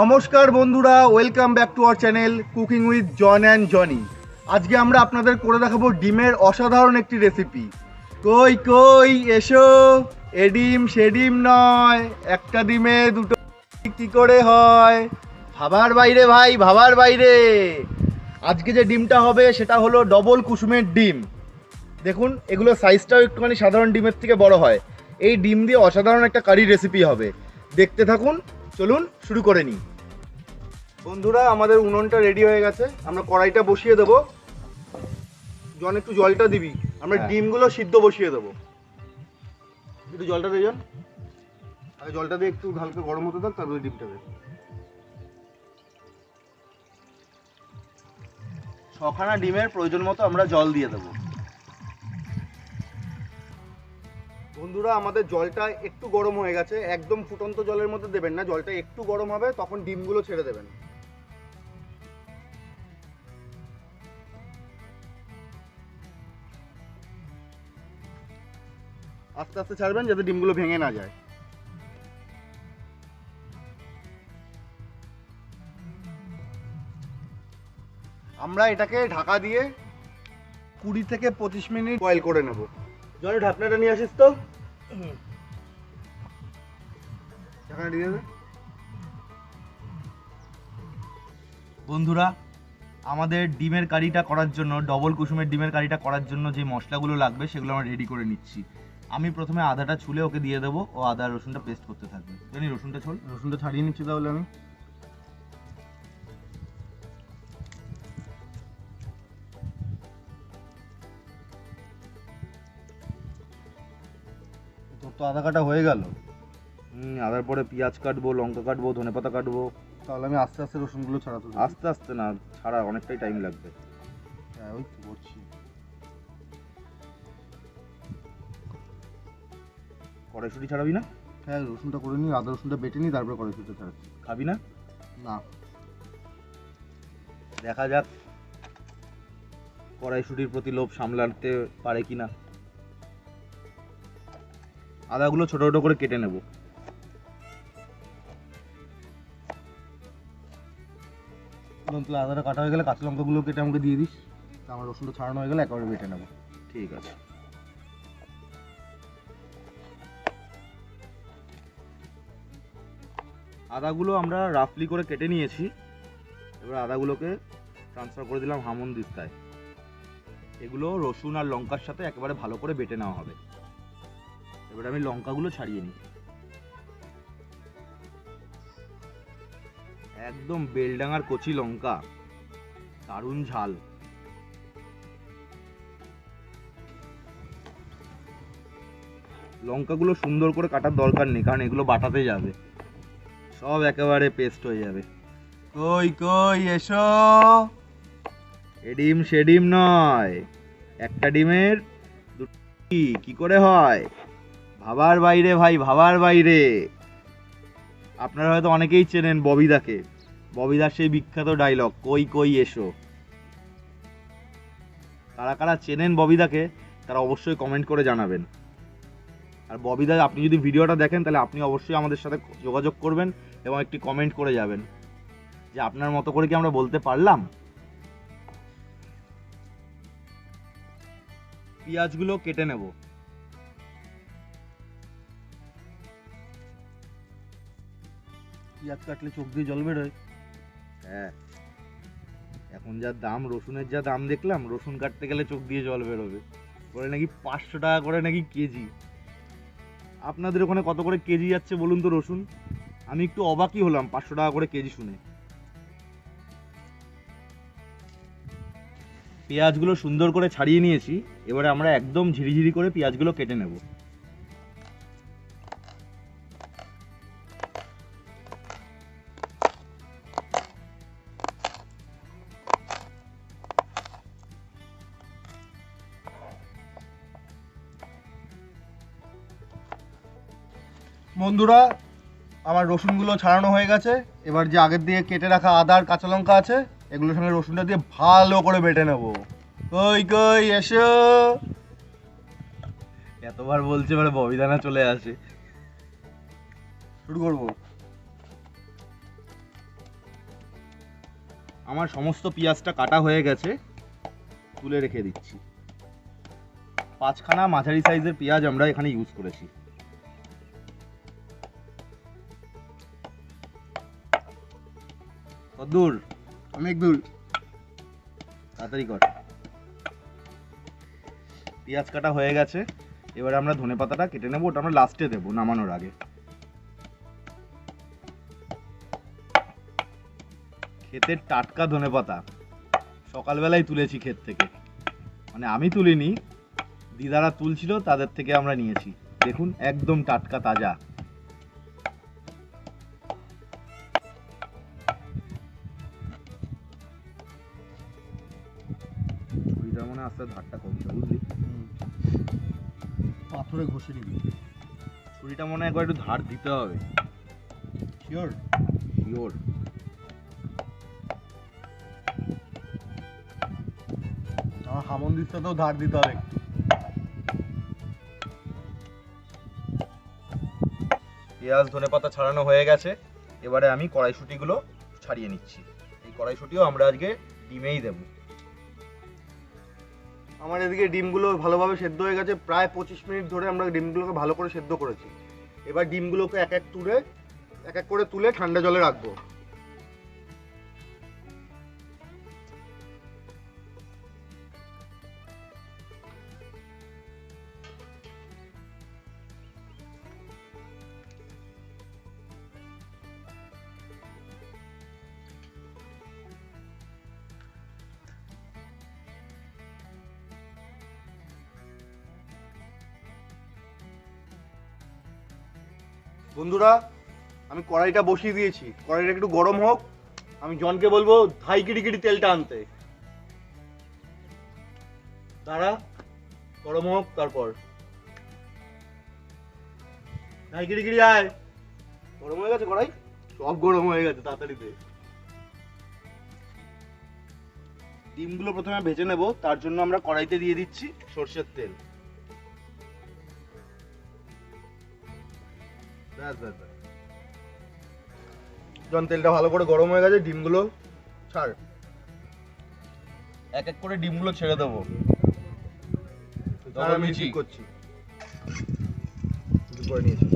নমস্কার বন্ধুরা welcome back to our channel cooking with John and Johnny আজকে আমরা আপনাদের করে দেখাবো ডিমের অসাধারণ একটি রেসিপি কই কই, এসো। এ ডিম, সে ডিম নয়, একটা ডিমে দুটো কি করে হয়? ভাবার বাইরে ভাই, ভাবার বাইরে। আজকে যে ডিমটা হবে, সেটা হলো ডবল কুসুমের ডিম। দেখুন, এগুলো সাইজটাও একটুখানি সাধারণ ডিমের থেকে বড় হয়। এই ডিম দিয়ে অসাধারণ একটা কারি রেসিপি হবে। দেখতে থাকুন। চলুন শুরু করে নিই। বন্ধুরা আমাদের উনুনটা রেডি হয়ে গেছে। আমরা কড়াইটা বসিয়ে দেবো। জন একটু জলটা দিবি। আমরা হ্যাঁ। ডিমগুলো সিদ্ধ বসিয়ে দেবো। একটু জলটা দিয়ে যান আগে জলটা দিয়ে একটু হালকা গরম হতে থাক তারপরে ডিমটা দে। ছখানা ডিমের প্রয়োজন মতো আমরা জল দিয়ে দেবো। বন্ধুরা, আমাদের জলটা একটু গরম হয়ে গেছে। একদম ফুটন্ত জলের মধ্যে দেবেন না। জলটা একটু গরম হবে, তখন ডিমগুলো ছেড়ে দেবেন। আস্তে আস্তে ছাড়বেন যাতে ডিমগুলো ভেঙে না যায়। আমরা এটাকে ঢাকা দিয়ে কুড়ি থেকে পঁচিশ মিনিট বয়েল করে নেব। জলে ঢাকনাটা নিয়ে আসিস তো? বন্ধুরা আমাদের ডিমের কারিটা করার জন্য ডবল কুসুমের ডিমের কারিটা করার জন্য যে মশলাগুলো লাগবে সেগুলো আমরা রেডি করে নিচ্ছি। আমি প্রথমে আদাটা ছুলে ওকে দিয়ে দেবো ও আদা রসুনটা পেস্ট করতে থাকবে। জানি রসুনটা ছোল? রসুনটা ছাড়িয়ে নিচ্ছি তাহলে আমি। তো আধা কাটা হয়ে গেল। হুম আদার পরে পেঁয়াজ কাটবো লঙ্কা কাটবো ধনেপাতা কাটবো। তাহলে আমি আস্তে আস্তে রসুনগুলো ছাড়াতে। আস্তে আস্তে না ছাড়া অনেকটাই টাইম লাগবে। হ্যাঁ ওই তো করছি। কড়াইশুটি ছাড়াবি না? হ্যাঁ রসুনটা করে নিই আদা রসুনটা বেটে নিই তারপরে কড়াইশুঁটা ছাড়াচ্ছি। খাবি না? না। দেখা যাক কড়াইশুটির প্রতি লোভ সামলাতে পারে কিনা। আদাগুলো ছোট ছোট করে কেটে নেব। আদাটা কাটা হয়ে গেলে কাঁচা লঙ্কাগুলো কেটে আমাকে দিয়ে দিস। আমার রসুনটা ছাড়ানো হয়ে গেলে একেবারে বেটে নেব। ঠিক আছে। আদাগুলো আমরা রাফলি করে কেটে নিয়েছি। এবার আদাগুলোকে ট্রান্সফার করে দিলাম হামন দিস্তায় এগুলো রসুন আর লঙ্কার সাথে একেবারে ভালো করে বেটে নেওয়া হবে। এবার আমি লঙ্কাগুলো ছাড়িয়ে নিই। একদম বেলডাঙার কচি লঙ্কা। দারুণ ঝাল। লঙ্কাগুলো সুন্দর করে কাটার দরকার নেই, কারণ এগুলো বাটাতে যাবে। সব একেবারে পেস্ট হয়ে যাবে। কই কই, এসো। এ ডিম সে ডিম নয়। একটা ডিমের দুটি কি করে হয়? ভাবার বাইরে ভাই, ভাবার বাইরে। আপনারা হয়তো অনেকেই চেনেন ববিদাকে। ববিদার সেই বিখ্যাত ডায়লগ কই কই এসো? কারা কারা চেনেন ববিদাকে, তারা অবশ্যই কমেন্ট করে জানাবেন। আর ববিদা, আপনি যদি ভিডিওটা দেখেন, তাহলে আপনি অবশ্যই আমাদের সাথে যোগাযোগ করবেন এবং একটি কমেন্ট করে যাবেন। যে আপনার মতো করে কি আমরা বলতে পারলাম? পেঁয়াজগুলো কেটে নেব। পেঁয়াজ কাটলে চোখ দিয়ে জল বেরোয়? হ্যাঁ। এখন যা দাম, রসুনের যা দাম দেখলাম, রসুন কাটতে গেলে চোখ দিয়ে জল বেরোবে। বলে নাকি পাঁচশো টাকা করে নাকি কেজি। আপনাদের ওখানে কত করে কেজি যাচ্ছে বলুন তো রসুন? আমি একটু অবাকই হলাম পাঁচশো টাকা করে কেজি শুনে। পেঁয়াজগুলো সুন্দর করে ছাড়িয়ে নিয়েছি। এবারে আমরা একদম ঝিরিঝিরি করে পেঁয়াজগুলো কেটে নেব। বন্ধুরা আমার রসুনগুলো ছাড়ানো হয়ে গেছে। এবার যে আগের দিয়ে কেটে রাখা আদা আর কাঁচা লঙ্কা আছে এগুলোর সঙ্গে রসুনটা দিয়ে ভালো করে বেটে নেব। কই কই এসো। এতবার বলছে এবারে ববিদানা চলে আসে। শুরু করব। আমার সমস্ত পেঁয়াজটা কাটা হয়ে গেছে তুলে রেখে দিচ্ছি। পাঁচখানা মাঝারি সাইজের পেঁয়াজ আমরা এখানে ইউজ করেছি। কদ্দূর অনেক দূর তাড়াতাড়ি কর। পেঁয়াজ কাটা হয়ে গেছে। এবারে আমরা ধনে পাতাটা কেটে নেব ওটা আমরা লাস্টে দেবো নামানোর আগে। ক্ষেতের টাটকা ধনে পাতা। সকালবেলায় তুলেছি ক্ষেত থেকে। মানে আমি তুলিনি দিদারা তুলছিল তাদের থেকে আমরা নিয়েছি। দেখুন একদম টাটকা তাজা। আস্তে ধারটা কমছে বুঝলি? পাথরে ঘষে নিবি। ছুরিটা মনে হয় একবার একটু ধার দিতে হবে। শিওর? শিওর। আমার হামন দিস্তাতেও ধার দিতে হবে। পেঁয়াজ ধনে পাতা ছাড়ানো হয়ে গেছে। এবারে আমি কড়াইশুটিগুলো ছাড়িয়ে নিচ্ছি। এই কড়াইশুটিও আমরা আজকে ডিমেই দেবো। আমার এদিকে ডিমগুলো ভালোভাবে সেদ্ধ হয়ে গেছে। প্রায় পঁচিশ মিনিট ধরে আমরা ডিমগুলোকে ভালো করে সেদ্ধ করেছি। এবার ডিমগুলোকে এক এক তুলে, এক এক করে তুলে ঠান্ডা জলে রাখব। বন্ধুরা, আমি কড়াইটা বসিয়ে দিয়েছি। কড়াইটা একটু গরম হোক, আমি জনকে বলব ধাই কিড়ি তেলটা আনতে। তারা গরম হোক তারপর। ধাই কিড়ি আয়। গরম হয়ে গেছে কড়াই? সব গরম হয়ে গেছে তাড়াতাড়িতে। ডিমগুলো প্রথমে ভেজে নেব, তার জন্য আমরা কড়াইতে দিয়ে দিচ্ছি সর্ষের তেল। ব্যাস ব্যাস ব্যাস। জন তেলটা ভালো করে গরম হয়ে গেছে ডিমগুলো ছাড়। এক এক করে ডিমগুলো ছেড়ে দেবো। আমি ঠিক করছি। করে নিয়েছি।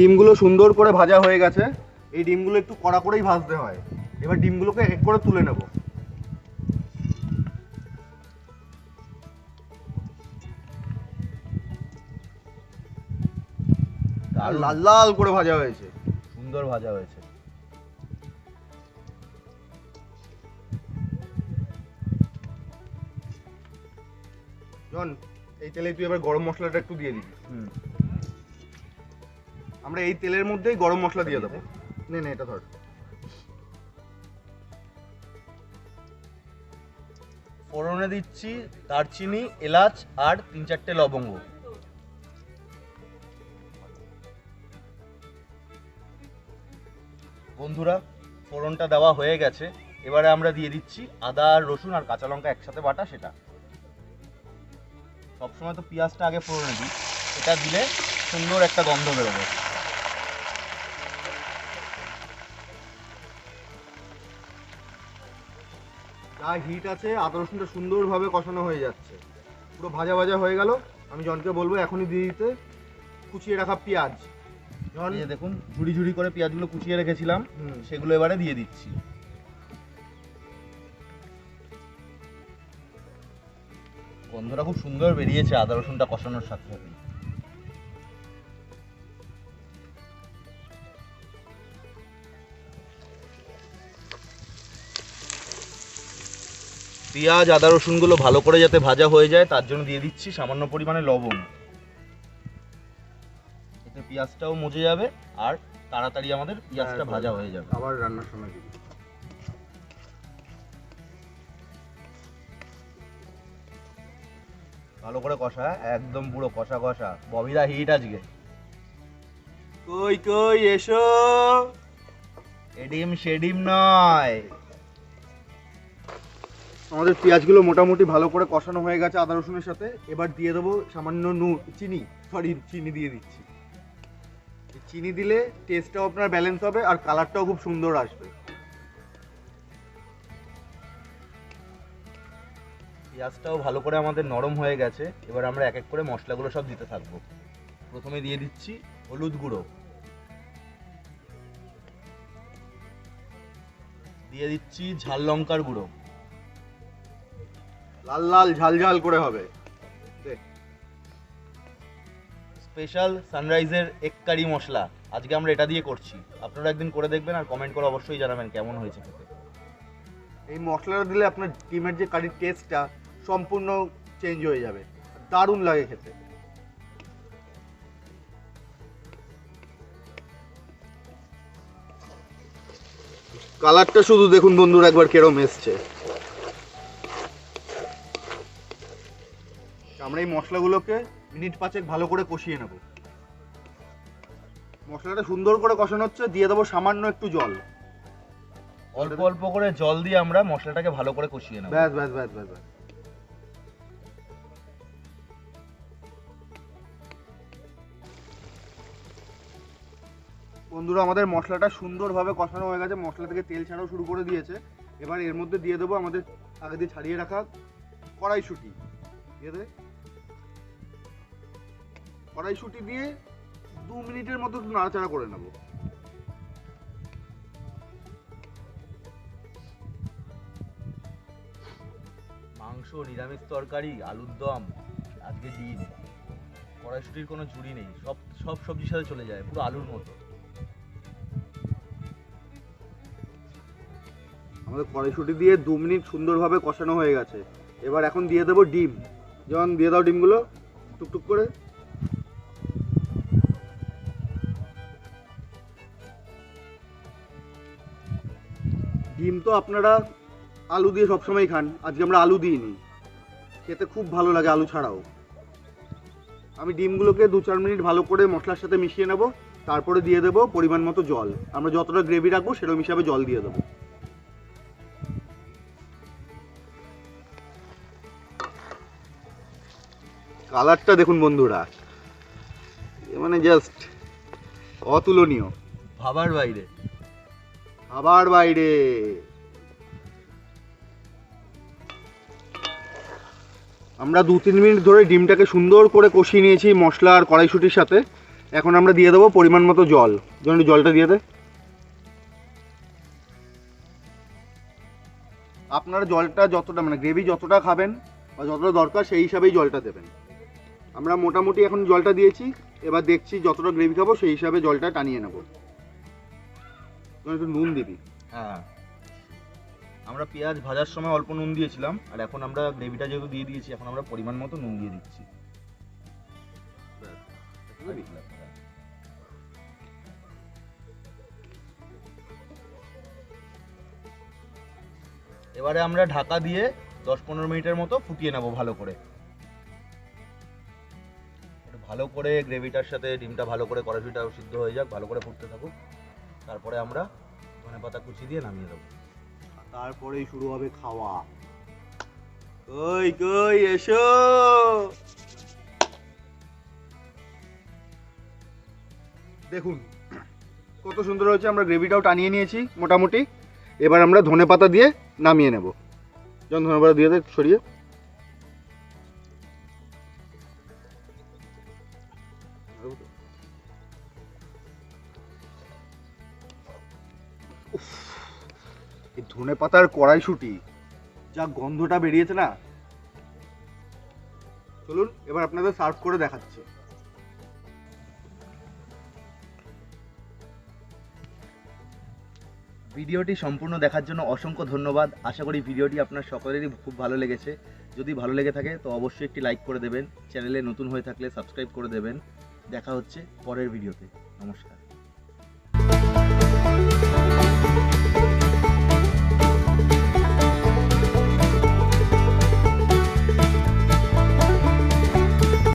ডিমগুলো সুন্দর করে ভাজা হয়ে গেছে। এই ডিমগুলো একটু কড়া করেই ভাজতে হয়। এবার ডিমগুলোকে এক করে তুলে নেব। আর লাল লাল করে ভাজা হয়েছে। সুন্দর ভাজা হয়েছে। জন, এই তেলে তুই এবার গরম মশলাটা একটু দিয়ে দিবি। হুম। আমরা এই তেলের মধ্যেই গরম মশলা দিয়ে দেবো। নে নে এটা ধর। ফোড়নে দিচ্ছি দারচিনি এলাচ আর তিন চারটে লবঙ্গ। বন্ধুরা ফোড়নটা দেওয়া হয়ে গেছে। এবারে আমরা দিয়ে দিচ্ছি আদা আর রসুন আর কাঁচা লঙ্কা একসাথে বাটা সেটা। সবসময় তো পেঁয়াজটা আগে ফোড়নে দিই। এটা দিলে সুন্দর একটা গন্ধ বেরোবে। যা হিট আছে আদা রসুনটা সুন্দরভাবে কষানো হয়ে যাচ্ছে। পুরো ভাজা ভাজা হয়ে গেল। আমি জনকে বলব এখনই দিয়ে দিতে। কুচিয়ে রাখা পেঁয়াজ। জন দেখুন ঝুড়ি ঝুড়ি করে পেঁয়াজগুলো কুচিয়ে রেখেছিলাম। হুম, সেগুলো এবারে দিয়ে দিচ্ছি। গন্ধটা খুব সুন্দর বেরিয়েছে আদা রসুনটা কষানোর সাথে সাথে। পেঁয়াজ আদা রসুনগুলো ভালো করে যাতে ভাজা হয়ে যায় তার জন্য দিয়ে দিচ্ছি সামান্য পরিমাণে লবণ। এতে পেঁয়াজটাও মজে যাবে আর তাড়াতাড়ি আমাদের পেঁয়াজটা হ্যাঁ, ভাজা হয়ে যাবে। আবার রান্নার সময় দিবি। ভালো করে কষা একদম পুরো কষা কষা। ববিদা হিট আজকে। কই কই এসো। এডিম শেডিম নয়। আমাদের পেঁয়াজগুলো মোটামুটি ভালো করে কষানো হয়ে গেছে আদা রসুনের সাথে। এবার দিয়ে দেবো সামান্য নুন, চিনি সরি চিনি দিয়ে দিচ্ছি। চিনি দিলে টেস্টটাও আপনার ব্যালেন্স হবে আর কালারটাও খুব সুন্দর আসবে। পেঁয়াজটাও ভালো করে আমাদের নরম হয়ে গেছে, এবার আমরা এক এক করে মশলাগুলো সব দিতে থাকব। প্রথমে দিয়ে দিচ্ছি হলুদ গুঁড়ো। দিয়ে দিচ্ছি ঝাল লঙ্কার গুঁড়ো। লাল লাল ঝাল ঝাল করে হবে। স্পেশাল সানরাইজের এক কারি মশলা। আজকে আমরা এটা দিয়ে করছি। আপনারা একদিন করে দেখবেন আর কমেন্ট করে অবশ্যই জানাবেন কেমন হয়েছে খেতে। এই মশলাটা দিলে আপনার ডিমের যে কারির টেস্টটা সম্পূর্ণ চেঞ্জ হয়ে যাবে। দারুণ লাগে খেতে। কালারটা শুধু দেখুন বন্ধুরা একবার কেরম এসছে। আমরা এই মশলাগুলোকে মিনিট পাঁচেক ভালো করে কষিয়ে নেব। মশলাটা সুন্দর করে কষানো হচ্ছে দিয়ে দেবো সামান্য একটু জল। অল্প অল্প করে জল দিয়ে আমরা মশলাটাকে ভালো করে কষিয়ে নেব। ব্যাস ব্যাস ব্যাস ব্যাস ব্যাস। বন্ধুরা আমাদের মশলাটা সুন্দরভাবে কষানো হয়ে গেছে মশলা থেকে তেল ছাড়াও শুরু করে দিয়েছে। এবার এর মধ্যে দিয়ে দেবো আমাদের আগে দিয়ে ছাড়িয়ে রাখা কড়াইশুঁটি। দিয়ে দে। কড়াইশুঁটি দিয়ে দু মিনিটের মতো একটু নাড়াচাড়া করে নেব। মাংস নিরামিষ তরকারি আলুর দম আজকে ডিম। কড়াইশুটির কোনো ঝুড়ি নেই সব সব সবজির সাথে চলে যায় পুরো আলুর মতো। আমাদের কড়াইশুঁটি দিয়ে দু মিনিট সুন্দরভাবে কষানো হয়ে গেছে। এবার এখন দিয়ে দেবো ডিম। যেমন দিয়ে দাও ডিমগুলো টুকটুক করে। তো আপনারা আলু দিয়ে সবসময় খান। আজকে আমরা আলু দিইনি। খেতে খুব ভালো লাগে আলু ছাড়াও। আমি ডিমগুলোকে দু চার মিনিট ভালো করে মশলার সাথে মিশিয়ে নেব তারপরে দিয়ে দেবো পরিমাণ মতো জল। আমরা যতটা গ্রেভি রাখব সেরকম হিসাবে জল দিয়ে দেবো। কালারটা দেখুন বন্ধুরা মানে জাস্ট অতুলনীয়। ভাবার বাইরে। আবার বাইরে। আমরা দু তিন মিনিট ধরে ডিমটাকে সুন্দর করে কষিয়ে নিয়েছি মশলা আর কড়াইশুটির সাথে। এখন আমরা দিয়ে দেবো পরিমাণ মতো জল। একটু জলটা দিয়ে দে। আপনারা জলটা যতটা মানে গ্রেভি যতটা খাবেন বা যতটা দরকার, সেই হিসাবেই জলটা দেবেন। আমরা মোটামুটি এখন জলটা দিয়েছি। এবার দেখছি যতটা গ্রেভি খাব, সেই হিসাবে জলটা টানিয়ে নেব। একটু নুন দিবি। হ্যাঁ। আমরা পেঁয়াজ ভাজার সময় অল্প নুন দিয়েছিলাম, আর এখন আমরা গ্রেভিটা যেহেতু দিয়ে দিয়েছি, এখন আমরা পরিমাণ মতো নুন দিয়ে দিচ্ছি। এবারে আমরা ঢাকা দিয়ে দশ পনেরো মিনিটের মতো ফুটিয়ে নেব ভালো করে। ভালো করে গ্রেভিটার সাথে, ডিমটা ভালো করে, কড়াইশুটিটাও সিদ্ধ হয়ে যাক, ভালো করে ফুটতে থাকুক। তারপরে আমরা ধনে পাতা কুচি দিয়ে নামিয়ে দেবো। তারপরেই শুরু হবে খাওয়া। কই কই, এসো। দেখুন, কত সুন্দর হয়েছে, আমরা গ্রেভিটাও টানিয়ে নিয়েছি মোটামুটি। এবার আমরা ধনে পাতা দিয়ে নামিয়ে নেব। যখন ধনে পাতা দিয়ে সরিয়ে ধনে পাতার কড়াইশুটি। যা গন্ধটা বেরিয়েছে না? চলুন, এবার আপনাদের সার্ভ করে দেখাচ্ছে। ভিডিওটি সম্পূর্ণ দেখার জন্য অসংখ্য ধন্যবাদ। আশা করি ভিডিওটি আপনার সকলেরই খুব ভালো লেগেছে। যদি ভালো লেগে থাকে, তো অবশ্যই একটি লাইক করে দেবেন। চ্যানেলে নতুন হয়ে থাকলে সাবস্ক্রাইব করে দেবেন। দেখা হচ্ছে পরের ভিডিওতে। নমস্কার।